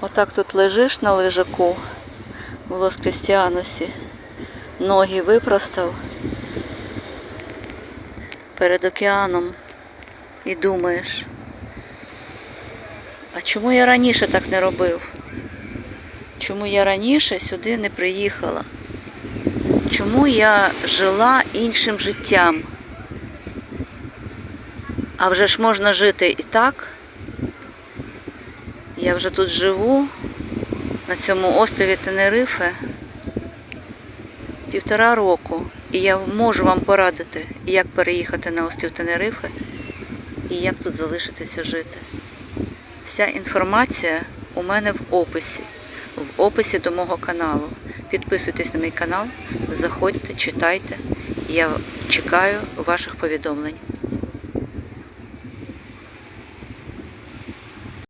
Отак тут лежиш на лежаку в Лос Крістіаносі, ноги випростав перед океаном і думаєш, а чому я раніше так не робив? Чому я раніше сюди не приїхала? Чому я жила іншим життям? А вже ж можна жити і так. Я вже тут живу на цьому острові Тенерифе півтора року. І я можу вам порадити, як переїхати на острів Тенерифе і як тут залишитися жити. Вся інформація у мене в описі, в описі до мого каналу. Підписуйтесь на мій канал, заходьте, читайте. Я чекаю ваших повідомлень.